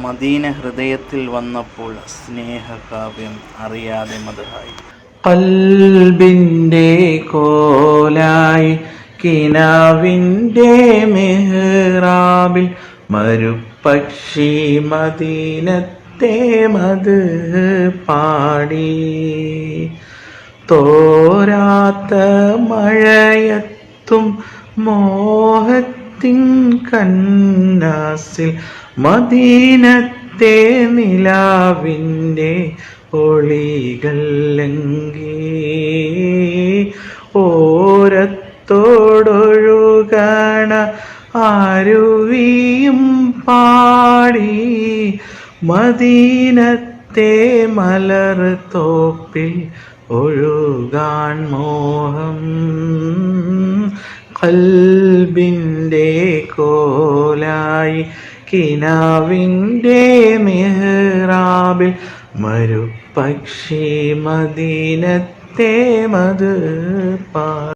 Medina ഹൃദയത്തിൽ വന്നപ്പോൾ സ്നേഹകാവ്യം അറിയാതെ മതായി കൽബിന്റെ കോലായി കിനാവിന്റെ മെഹ്റാബിൽ മരുപക്ഷി മദീനത്തെ മത് പാടി. തോരാത്ത മഴയത്തും മോഹത്തിൻ കന്നാസിൽ മദീനത്തെ നിലാവിന്റെ ഒളികൾ ഓരത്തോടൊഴുകണ ആരുവിയും പാടി മദീനത്തെ മലർ തോപ്പിൽ ഒഴുകാൻ മോഹം. കൽബിന്റെ കോലായി കിനാവിന്റെ മെഹ്റാബിൽ മരുപക്ഷി മദീനത്തെ മത് പാ